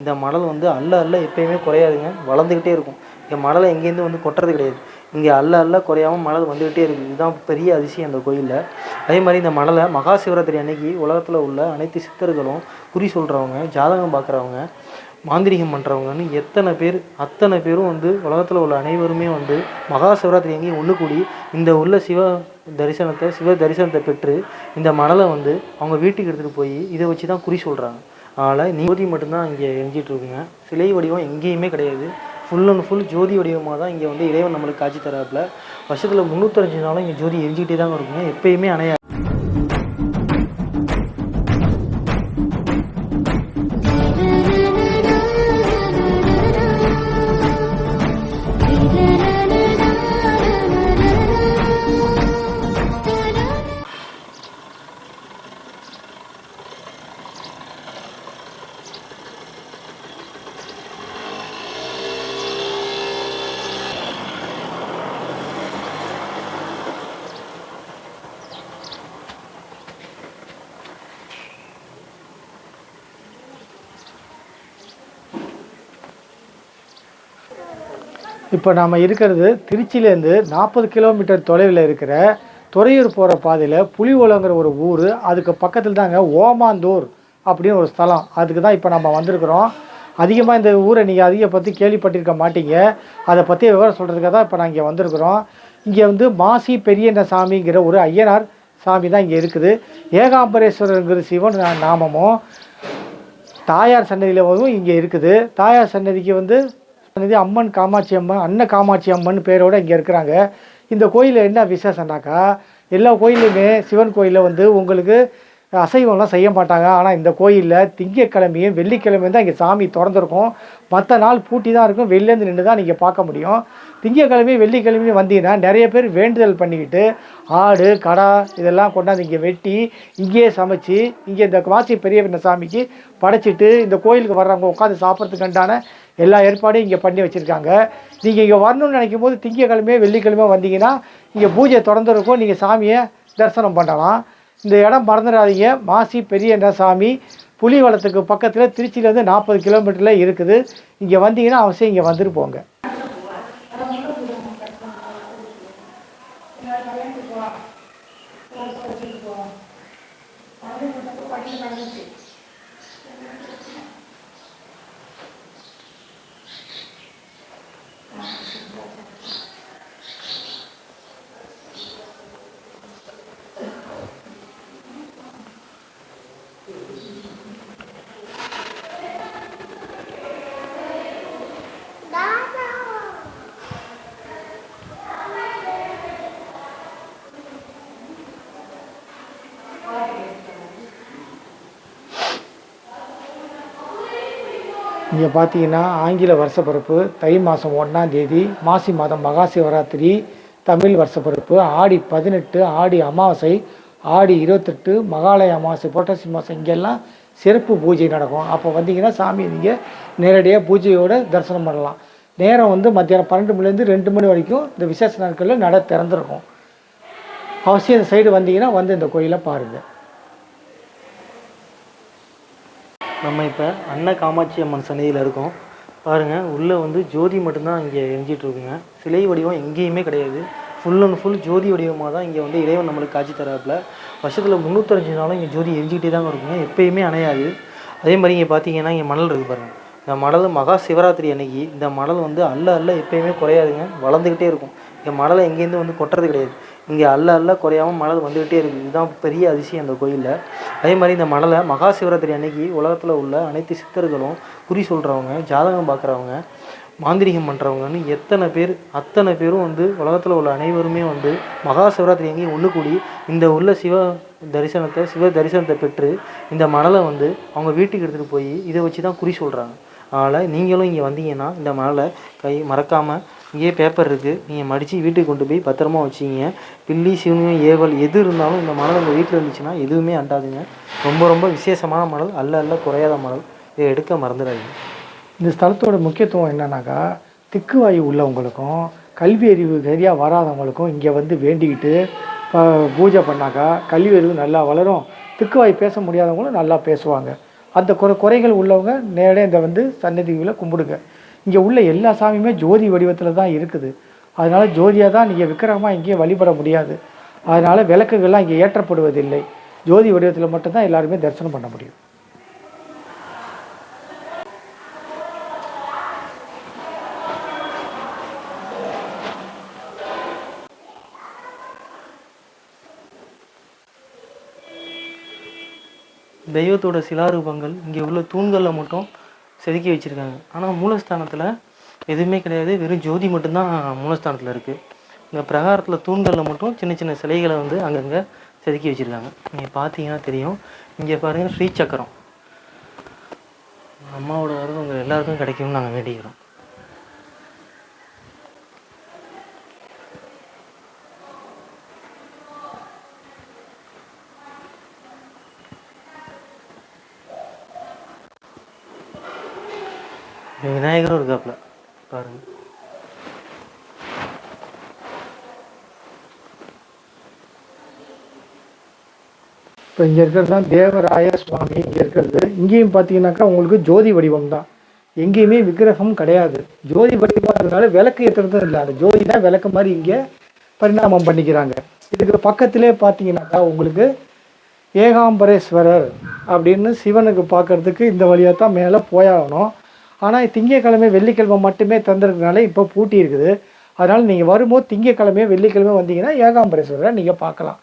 இந்த மணல் வந்து அள்ள அள்ள எப்பயுமே குறையாதுங்க. வளர்ந்துக்கிட்டே இருக்கும். இங்கே மணலை எங்கேருந்து வந்து கொட்டுறது கிடையாது. இங்கே அள்ள அள்ள குறையாம மணல் வந்துக்கிட்டே இருக்குது இதுதான் பெரிய அதிசயம் அந்த கோயிலில். அதே மாதிரி இந்த மணலை மகா சிவராத்திரி அன்னைக்கு உலகத்தில் உள்ள அனைத்து சித்தர்களும் குறி சொல்கிறவங்க ஜாதகம் பார்க்குறவங்க மாந்திரிகம் பண்ணுறவங்கன்னு எத்தனை பேர் அத்தனை பேரும் வந்து உலகத்தில் உள்ள அனைவருமே வந்து மகா சிவராத்திரி எங்கேயும் ஒன்று கூடி இந்த உள்ள சிவ தரிசனத்தை சிவ தரிசனத்தை பெற்று இந்த மணலை வந்து அவங்க வீட்டுக்கு எடுத்துகிட்டு போய் இதை வச்சு தான் குறி சொல்கிறாங்க அதனால் ஜோதி மட்டும்தான் இங்கே எரிஞ்சிட்டு இருக்குங்க. சிலை வடிவம் எங்கேயுமே கிடையாது. ஃபுல் அண்ட் ஃபுல் ஜோதி வடிவமாக தான் இங்கே வந்து இறைவன் நம்மளுக்கு காட்சி தராப்பில். வருஷத்தில் முந்நூற்றஞ்சு நாளும் இங்கே ஜோதி எரிஞ்சிக்கிட்டே தாங்க இருக்குங்க. எப்பயுமே அணையாது இப்போ நாம் இருக்கிறது திருச்சியிலேருந்து நாற்பது கிலோமீட்டர் தொலைவில் இருக்கிற துறையூர் போகிற பாதையில் புலிவலங்கிற ஒரு ஊர் அதுக்கு பக்கத்தில் தாங்க ஓமாந்தூர் அப்படின்னு ஒரு ஸ்தலம். அதுக்கு தான் இப்போ நம்ம வந்திருக்கிறோம். அதிகமாக இந்த ஊரை நீங்கள் அதிக பற்றி கேள்விப்பட்டிருக்க மாட்டீங்க. அதை பற்றி விவரம் சொல்கிறதுக்காக தான் இப்போ நான் இங்கே வந்திருக்கிறோம். இங்கே வந்து மாசி பெரியண்ண சாமிங்கிற ஒரு ஐயனார் சாமி தான் இங்கே இருக்குது. ஏகாம்பரேஸ்வரருங்கிற சிவன் நாமமும் தாயார் சன்னதியில் வரும் இங்கே இருக்குது. தாயார் சன்னதிக்கு வந்து சன்னதி அம்மன் காமாட்சி அம்மன் அன்ன காமாட்சி அம்மன் பேரோட இங்கே இருக்கிறாங்க. இந்த கோயிலில் என்ன விசேஷம்னாக்கா எல்லா கோயிலுமே சிவன் கோயிலில் வந்து உங்களுக்கு அசைவம்லாம் செய்ய மாட்டாங்க. ஆனால் இந்த கோயிலில் திங்கக்கிழமையும் வெள்ளிக்கிழமையும் தான் இங்கே சாமி திறந்துருக்கும். மற்ற நாள் பூட்டி தான் இருக்கும். வெளிலேருந்து நின்று தான் நீங்கள் பார்க்க முடியும். திங்கக்கிழமையும் வெள்ளிக்கிழமையும் வந்தீங்கன்னா நிறைய பேர் வேண்டுதல் பண்ணிக்கிட்டு ஆடு கடா இதெல்லாம் கொண்டாந்து இங்கே வெட்டி இங்கேயே சமைச்சு இங்கே இந்த காசி பெரிய சாமிக்கு படைச்சிட்டு இந்த கோயிலுக்கு வர்றவங்க உட்காந்து சாப்பிட்றதுக்கு எல்லா ஏற்பாடையும் இங்கே பண்ணி வச்சுருக்காங்க. நீங்கள் இங்கே வரணும்னு நினைக்கும் போது திங்கக்கிழமையே வெள்ளிக்கிழமையோ வந்தீங்கன்னா இங்கே பூஜை திறந்துருக்கும். நீங்கள் சாமியை தரிசனம் பண்ணலாம். இந்த இடம் மறந்துடாதீங்க. மாசி பெரியண்ண சாமி? புலிவளத்துக்கு பக்கத்தில் திருச்சியிலேருந்து நாற்பது கிலோமீட்டரில் இருக்குது. இங்கே வந்தீங்கன்னா அவசியம் இங்கே வந்துட்டு போங்க. இங்கே பார்த்தீங்கன்னா ஆங்கில வருஷப்பிறப்பு தை மாதம் ஒன்றாம் தேதி மாசி மாதம் மகா சிவராத்திரி தமிழ் வருஷப்பிறப்பு ஆடி பதினெட்டு ஆடி அமாவாசை ஆடி இருபத்தெட்டு மகாலய அமாவாசை புரட்டாசி மாதம் இங்கெல்லாம் சிறப்பு பூஜை நடக்கும். அப்போ வந்தீங்கன்னா சாமியை நீங்கள் நேரடியாக பூஜையோட தரிசனம் பண்ணலாம். நேரம் வந்து மத்தியானம் பன்னெண்டு மணிலேருந்து ரெண்டு மணி வரைக்கும் இந்த விசேஷ நாட்களில் நட திறந்துருக்கும். அவசியம் இந்த சைடு வந்தீங்கன்னா வந்து இந்த கோயிலை பாருங்கள் நம்ம இப்போ அன்ன காமாட்சி அம்மன் சன்னதியில் இருக்கோம். பாருங்கள் உள்ளே வந்து ஜோதி மட்டும்தான் இங்கே எரிஞ்சிட்ருக்குங்க சிலை வடிவம் எங்கேயுமே கிடையாது. ஃபுல் அண்ட் ஃபுல் ஜோதி வடிவமாக தான் இங்கே வந்து இறைவன் நம்மளுக்கு காட்சி தராப்புல. வருஷத்தில் முந்நூற்றஞ்சு நாளும் இங்கே ஜோதி எரிஞ்சிக்கிட்டே தாங்க இருக்குங்க. எப்பயுமே அணையாது. அதே மாதிரி இங்கே பார்த்தீங்கன்னா இங்கே மணல் இருக்குது பாருங்கள் இந்த மணல் மகா சிவராத்திரி அன்னைக்கு இந்த மணல் வந்து அல்ல அல்ல எப்பயுமே குறையாதுங்க. வளர்ந்துக்கிட்டே இருக்கும். இந்த மணலை எங்கேருந்து வந்து கொட்டுறது கிடையாது. இங்கே அல்ல அல்ல குறையாம மணல் வந்துக்கிட்டே இருக்குது. இதுதான் பெரிய அதிசயம் அந்த கோயிலில். அதே மாதிரி இந்த மணலை மகா சிவராத்திரி அன்னைக்கு உலகத்தில் உள்ள அனைத்து சித்தர்களும் குறி சொல்கிறவங்க ஜாதகம் பார்க்குறவங்க மாந்திரிகம் பண்ணுறவங்கன்னு எத்தனை பேர் அத்தனை பேரும் வந்து உலகத்தில் உள்ள அனைவருமே வந்து மகா சிவராத்திரி அங்கேயும் ஒன்று கூடி இந்த உள்ள சிவ தரிசனத்தை சிவ தரிசனத்தை பெற்று இந்த மணலை வந்து அவங்க வீட்டுக்கு எடுத்துகிட்டு போய் இதை வச்சு தான் குறி சொல்கிறாங்க அதனால் நீங்களும் இங்கே வந்தீங்கன்னா இந்த மணலை கை மறக்காமல் இங்கேயே பேப்பர் இருக்குது நீங்கள் மடித்து வீட்டுக்கு கொண்டு போய் பத்திரமா வச்சிங்க பில்லி சிவனியம் ஏவல் எது இருந்தாலும் இந்த மணல் உங்கள் வீட்டில் இருந்துச்சுன்னா எதுவுமே அண்டாதுங்க. ரொம்ப ரொம்ப விசேஷமான மணல் அல்ல அல்ல குறையாத மணல். இதை எடுக்க மறந்துடாதீங்க. இந்த ஸ்தலத்தோட முக்கியத்துவம் என்னன்னாக்கா திக்குவாயு உள்ளவங்களுக்கும் கல்வி அறிவு சரியாக வராதவங்களுக்கும் இங்கே வந்து வேண்டிக்கிட்டு இப்போ பூஜை பண்ணாக்கா கல்வி அறிவு நல்லா வளரும். திக்குவாய் பேச முடியாதவங்களும் நல்லா பேசுவாங்க. அந்த குறை குறைகள் உள்ளவங்க நேரடியாக இந்த வந்து சன்னதிகளை கும்பிடுங்க. இங்கே உள்ள எல்லா சாமியுமே ஜோதி வடிவத்தில் தான் இருக்குது. அதனால ஜோதியாக தான் நீங்கள் விக்கிரகமாக இங்கேயே வழிபட முடியாது. அதனால் விளக்குகள்லாம் இங்கே ஏற்றப்படுவதில்லை. ஜோதி வடிவத்தில் மட்டும்தான் எல்லாருமே தரிசனம் பண்ண முடியும். தெய்வத்தோட சிலாரூபங்கள் இங்கே உள்ள தூண்களில் மட்டும் செதுக்கி வச்சுருக்காங்க. ஆனால் மூலஸ்தானத்தில் எதுவுமே கிடையாது. வெறும் ஜோதி மட்டும்தான் மூலஸ்தானத்தில் இருக்குது இந்த பிரகாரத்தில் தூண்களில் மட்டும் சின்ன சின்ன சிலைகளை வந்து அங்கங்கே செதுக்கி வச்சுருக்காங்க. நீங்கள் பார்த்தீங்கன்னா தெரியும். இங்கே பாருங்கள் ஸ்ரீ சக்கரம் அம்மாவோட வரது உங்கள் எல்லாருக்கும் கிடைக்கும்னு நாங்கள் வேண்டிக்கிறோம். இங்க விநாயகரும் இருக்காப்புல பாருங்க. இப்போ இங்கே இருக்கிறது தான் தேவராய சுவாமி இங்கே இருக்கிறது. இங்கேயும் பார்த்தீங்கன்னாக்கா உங்களுக்கு ஜோதி வடிவம் தான். எங்கேயுமே விக்கிரகம் கிடையாது. ஜோதி வடிவம்னால விளக்கு ஏற்றுறதும் இல்லை. அந்த ஜோதி தான் விளக்கு மாதிரி இங்கே பரிணாமம் பண்ணிக்கிறாங்க. இதுக்கு பக்கத்திலே பார்த்தீங்கன்னாக்கா உங்களுக்கு ஏகாம்பரேஸ்வரர் அப்படின்னு சிவனுக்கு பார்க்கறதுக்கு இந்த வழியாக தான் மேலே போயாகணும். ஆனால் திங்கக்கிழமை வெள்ளிக்கிழமை மட்டுமே தந்துருக்கனால இப்போ பூட்டி இருக்குது. அதனால் நீங்கள் வரும்போது திங்கக்கிழமை வெள்ளிக்கிழமை வந்தீங்கன்னா ஏகாம்பரேஸ்வரரை நீங்கள் பார்க்கலாம்.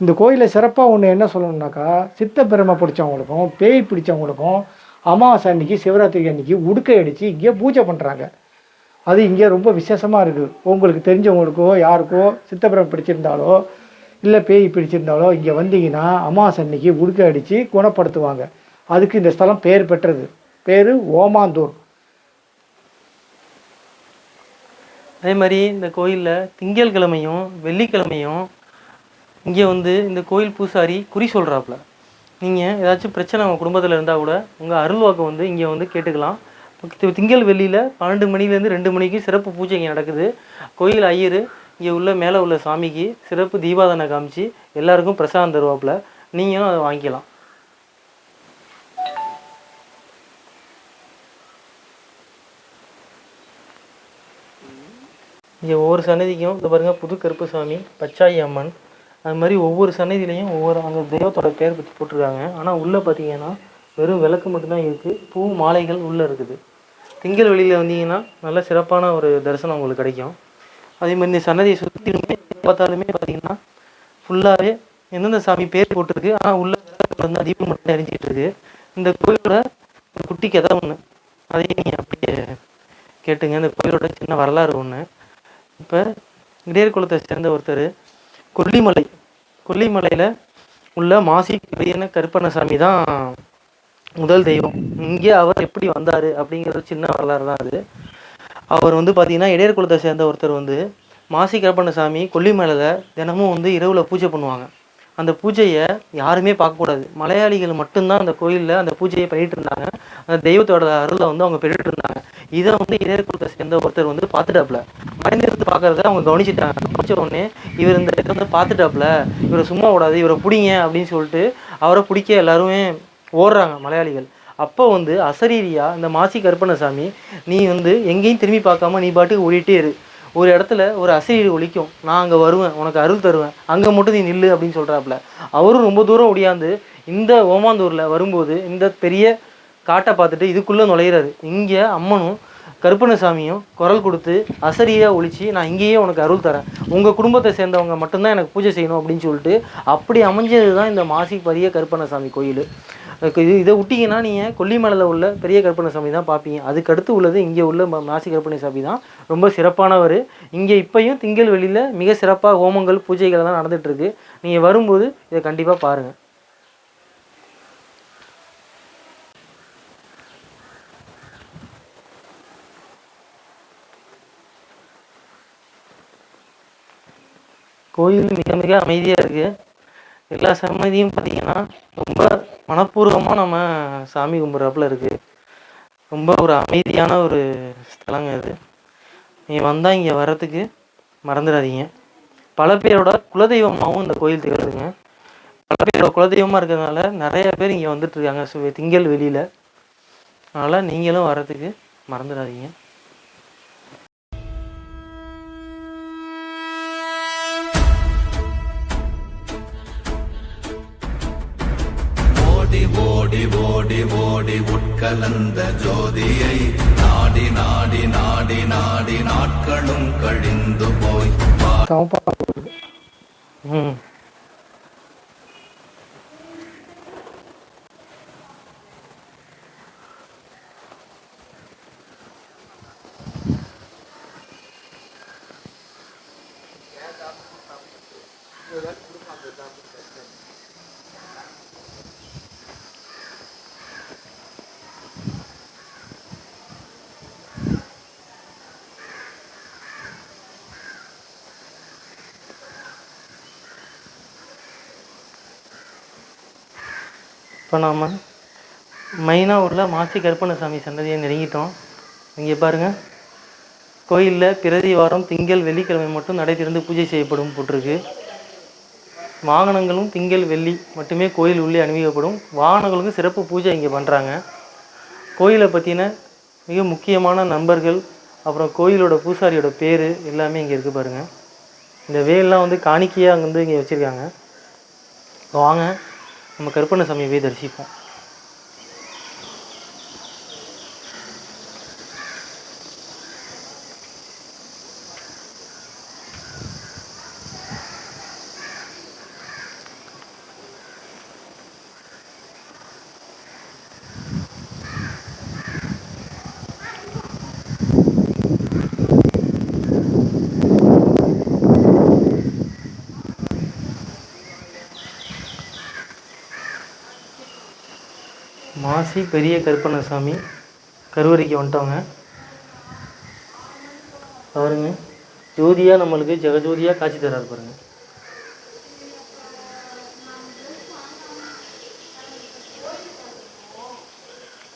இந்த கோயிலில் சிறப்பாக ஒன்று என்ன சொல்லணுன்னாக்கா சித்த பெருமை பிடிச்சவங்களுக்கும் பேய் பிடிச்சவங்களுக்கும் அமாவாசை அன்னைக்கு சிவராத்திரி அன்னைக்கு உடுக்கை அடித்து இங்கே பூஜை பண்ணுறாங்க அது இங்கே ரொம்ப விசேஷமாக இருக்குது உங்களுக்கு தெரிஞ்சவங்களுக்கோ யாருக்கோ சித்தப்பிரம் பிடிச்சிருந்தாலோ இல்லை பேய் பிடிச்சிருந்தாலோ இங்கே வந்தீங்கன்னா அமாவாசை அன்னைக்கு உடுக்கை அடித்து குணப்படுத்துவாங்க. அதுக்கு இந்த ஸ்தலம் பெயர் பெற்றது. பேர் ஓமாந்தூர். அதே மாதிரி இந்த கோயிலில் திங்கள் கிழமையும் வெள்ளிக்கிழமையும் இங்கே வந்து இந்த கோயில் பூசாரி குறி சொல்கிறாப்புல நீங்கள் ஏதாச்சும் பிரச்சனை உங்கள் குடும்பத்தில் இருந்தால் கூட உங்கள் அருள்வாக்கு வந்து இங்கே வந்து கேட்டுக்கலாம். திங்கள் வெள்ளியில் பன்னெண்டு மணிலேருந்து ரெண்டு மணிக்கு சிறப்பு பூஜை இங்கே நடக்குது. கோயில் ஐயர் இங்கே உள்ள மேலே உள்ள சாமிக்கு சிறப்பு தீபாதனை காமிச்சு எல்லாருக்கும் பிரசாதம் தருவாப்பில் நீங்களும் அதை வாங்கிக்கலாம். இங்கே ஒவ்வொரு சன்னதிக்கும் இது பாருங்கள் புது கருப்புசாமி பச்சாயி அம்மன் அது மாதிரி ஒவ்வொரு சன்னதிலையும் ஒவ்வொரு அங்கே தெய்வத்தோட பேர் பற்றி போட்டிருக்காங்க. ஆனால் உள்ளே பார்த்தீங்கன்னா வெறும் விளக்கு மட்டும்தான் இருக்குது பூ மாலைகள் உள்ளே இருக்குது. திங்கள் வெளியில் வந்தீங்கன்னா நல்ல சிறப்பான ஒரு தரிசனம் உங்களுக்கு கிடைக்கும். அதே மாதிரி இந்த சன்னதியை சுற்றிலுமே பார்த்தாலுமே பார்த்தீங்கன்னா ஃபுல்லாகவே எந்தெந்த சாமி பேர் போட்டிருக்கு ஆனால் உள்ளே வந்து தீபம் மட்டும் எரிஞ்சிட்டு இருக்கு. இந்த கோயிலோட குட்டி கதை ஒன்று அதையும் நீங்கள் அப்படியே கேட்டுங்க. இந்த கோயிலோட சின்ன வரலாறு ஒன்று இப்போ இடையர் குலத்தை சேர்ந்த ஒருத்தர் கொல்லிமலை. கொல்லிமலையில் உள்ள மாசி பெரியன கருப்பண்ணசாமி தான் முதல் தெய்வம். இங்கே அவர் எப்படி வந்தார் அப்படிங்கிறது சின்ன வரலாறு தான் அது. அவர் வந்து பார்த்தீங்கன்னா இடையர் குலத்தை சேர்ந்த ஒருத்தர் வந்து மாசி கருப்பண்ணசாமி கொல்லிமலையில் தினமும் வந்து இரவில் பூஜை பண்ணுவாங்க. அந்த பூஜையை யாருமே பார்க்கக்கூடாது மலையாளிகள் மட்டும்தான் அந்த கோயிலில் அந்த பூஜையை பண்ணிட்டு இருந்தாங்க. அந்த தெய்வத்தோட அருளை வந்து அவங்க பெற்றுட்டு இருந்தாங்க. இதை வந்து இடையர் குலத்தை சேர்ந்த ஒருத்தர் வந்து பார்த்துட்டாப்புல. மறைந்திருந்து பார்க்கறத அவங்க கவனிச்சிட்டாங்க. கவனிச்ச உடனே இவர் இந்த இதை வந்து பார்த்துட்டாப்புல. இவரை சும்மா விடாது இவரை பிடிங்க அப்படின்னு சொல்லிட்டு அவரை பிடிக்க எல்லாருமே ஓடுறாங்க மலையாளிகள். அப்போ வந்து அசரீரியா இந்த மாசி கருப்பண்ணசாமி நீ வந்து எங்கேயும் திரும்பி பார்க்காம நீ பாட்டுக்கு ஓடிட்டே இரு. ஒரு இடத்துல ஒரு அசரீரி ஒழிக்கும். நான் அங்கே வருவேன் உனக்கு அருள் தருவேன். அங்கே மட்டும் நீ நில்லு அப்படின்னு சொல்கிறாப்புல அவரும் ரொம்ப தூரம் ஒடியாந்து இந்த ஓமாந்தூரில் வரும்போது இந்த பெரிய காட்டை பார்த்துட்டு இதுக்குள்ளே நுழையிறாரு. இங்கே அம்மனும் கருப்பணசாமியும் குரல் கொடுத்து அசரியாக ஒழிச்சு நான் இங்கேயே உனக்கு அருள் தரேன். உங்கள் குடும்பத்தை சேர்ந்தவங்க மட்டும்தான் எனக்கு பூஜை செய்யணும் அப்படின்னு சொல்லிட்டு அப்படி அமைஞ்சது தான் இந்த மாசி பரிய கருப்பணசாமி கோயில். இது இதை விட்டிங்கன்னா நீங்கள் கொல்லிமலையில் உள்ள பெரிய கருப்பண்ணசாமி தான் பார்ப்பீங்க. அதுக்கு அடுத்து உள்ளது இங்கே உள்ள மாசி மாசி சாமி தான். ரொம்ப சிறப்பானவர். இங்கே இப்பயும் திங்கள் வெளியில் மிக சிறப்பாக ஹோமங்கள் பூஜைகள் எல்லாம் நடந்துகிட்ருக்கு நீங்கள் வரும்போது இதை கண்டிப்பாக பாருங்கள் கோயில் மிக மிக அமைதியாக இருக்குது எல்லா சம்மதியும் பார்த்தீங்கன்னா ரொம்ப மனப்பூர்வமாக நம்ம சாமி கும்பிட்றாப்புல இருக்குது ரொம்ப ஒரு அமைதியான ஒரு ஸ்தலங்க இது நீங்கள் வந்தால் இங்கே வர்றதுக்கு மறந்துடாதீங்க. பல பேரோட குலதெய்வமாகவும் இந்த கோயில் திகழுதுங்க. பல பேரோட குலதெய்வமாக இருக்கிறதுனால நிறைய பேர் இங்கே வந்துட்டுருக்காங்க திங்கள் வெளியில். அதனால் நீங்களும் வர்றதுக்கு மறந்துடாதீங்க. ஓடி ஓடி ஓடி உட்கலந்த ஜோதியை நாடி நாடி நாடி நாடி நாட்களும் கழிந்து போய் இப்போ நாம் மெயினாக உள்ள மாசி கருப்பண்ணசாமி சன்னதியை நெருங்கிட்டோம். இங்கே பாருங்கள் கோயிலில் பிரதி வாரம் திங்கள் வெள்ளிக்கிழமை மட்டும் நடை திறந்து பூஜை செய்யப்படும் போட்டிருக்கு. வாகனங்களும் திங்கள் வெள்ளி மட்டுமே கோயில் உள்ளே அணிவிக்கப்படும். வாகனங்களுக்கும் சிறப்பு பூஜை இங்கே பண்ணுறாங்க கோயிலை பற்றின மிக முக்கியமான நண்பர்கள் அப்புறம் கோயிலோட பூசாரியோட பேர் எல்லாமே இங்கே இருக்குது பாருங்கள் இந்த வேலெலாம் வந்து காணிக்கையாக அங்கே வந்து இங்கே வச்சுருக்காங்க. வாங்க. நம்ம கருப்பண்ணசாமியை போய் தரிசிப்போம். காசி பெரிய கருப்பண்ணசாமி கருவறைக்கு வந்துட்டோங்க பாருங்க ஜோதியாக நம்மளுக்கு ஜெகஜோதியாக காட்சி தராரு பாருங்க.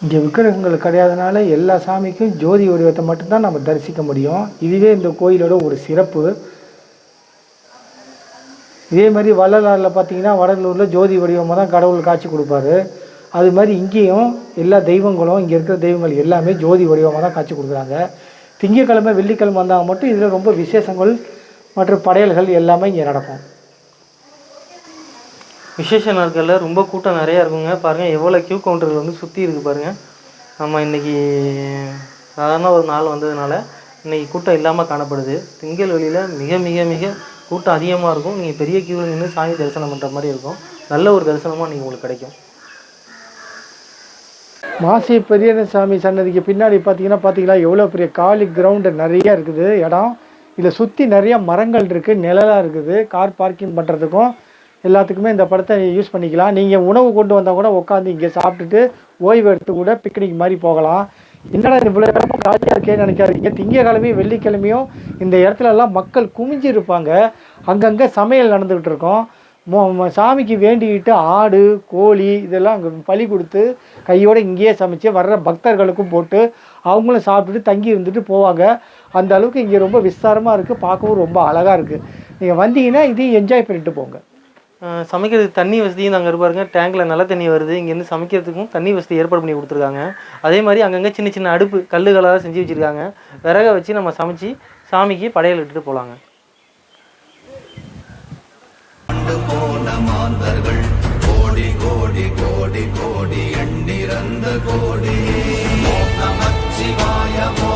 இங்கே விக்கிரகங்கள் கிடையாதனால எல்லா சாமிக்கும் ஜோதி வடிவத்தை மட்டும்தான் நம்ம தரிசிக்க முடியும். இதுவே இந்த கோயிலோட ஒரு சிறப்பு. இதே மாதிரி வள்ளலாரில் பார்த்தீங்கன்னா வடலூரில் ஜோதி வடிவமாக தான் கடவுள் காட்சி கொடுப்பாரு. அது மாதிரி இங்கேயும் எல்லா தெய்வங்களும் இங்கே இருக்கிற தெய்வங்கள் எல்லாமே ஜோதி வடிவமாக தான் காட்சி கொடுக்குறாங்க. திங்கக்கிழமை வெள்ளிக்கிழமை வந்தால் மட்டும் இதில் ரொம்ப விசேஷங்கள் மற்றும் படையல்கள் எல்லாமே இங்கே நடக்கும். விசேஷ நாட்களில் ரொம்ப கூட்டம் நிறையா இருக்குங்க. பாருங்கள் எவ்வளோ கியூ கவுண்டர்கள் வந்து சுற்றி இருக்குது பாருங்கள் நம்ம இன்றைக்கி சாதாரண ஒரு நாள் வந்ததுனால இன்னைக்கு கூட்டம் இல்லாமல் காணப்படுது. திங்கள் வெளியில் மிக மிக மிக கூட்டம் அதிகமாக இருக்கும். நீங்கள் பெரிய கியூவில் நின்று சாமி தரிசனம் பண்ணுற மாதிரி இருக்கும். நல்ல ஒரு தரிசனமாக நீங்கள் உங்களுக்கு கிடைக்கும். மாசி பெரியசாமி சன்னதிக்கு பின்னாடி பார்த்தீங்கன்னா பார்த்தீங்களா எவ்வளோ பெரிய காலி கிரவுண்டு நிறைய இருக்குது இடம். இதில் சுற்றி நிறைய மரங்கள் இருக்குது நிழலாக இருக்குது கார் பார்க்கிங் பண்ணுறதுக்கும் எல்லாத்துக்குமே இந்த படத்தை யூஸ் பண்ணிக்கலாம். நீங்கள் உணவு கொண்டு வந்தால் கூட உட்காந்து இங்கே சாப்பிட்டுட்டு ஓய்வு எடுத்து கூட பிக்னிக் மாதிரி போகலாம். என்னடா இவ்வளோ இடமும் காலியாக இருக்கேன்னு நினைக்காதீங்க. திங்கக்கிழமையும் வெள்ளிக்கிழமையும் இந்த இடத்துலலாம் மக்கள் குமிஞ்சிருப்பாங்க. அங்கங்கே சமையல் நடந்துக்கிட்டு இருக்கோம். சாமிக்கு வேண்டிக்கிட்டு ஆடு கோழி இதெல்லாம் அங்கே பலி கொடுத்து கையோடு இங்கேயே சமைச்சு வர்ற பக்தர்களுக்கும் போட்டு அவங்களும் சாப்பிட்டுட்டு தங்கி இருந்துட்டு போவாங்க. அந்த அளவுக்கு இங்கே ரொம்ப விஸ்தாரமாக இருக்குது பார்க்கவும் ரொம்ப அழகாக இருக்குது நீங்கள் வந்தீங்கன்னா இதையும் என்ஜாய் பண்ணிட்டு போங்க. சமைக்கிறதுக்கு தண்ணி வசதியும் நாங்கள் இருப்பாருங்க டேங்கில் நல்ல தண்ணி வருது. இங்கேருந்து சமைக்கிறதுக்கும் தண்ணி வசதி ஏற்பாடு பண்ணி கொடுத்துருக்காங்க. அதே மாதிரி அங்கங்கே சின்ன சின்ன அடுப்பு கல்லுகளாக செஞ்சு வச்சுருக்காங்க. விறக வச்சு நம்ம சமைச்சு சாமிக்கு படையல் இட்டுட்டு போகலாங்க மாந்தர்கள் கோடி கோடி கோடி கோடி எண்ணிறந்த கோடி. ஓம்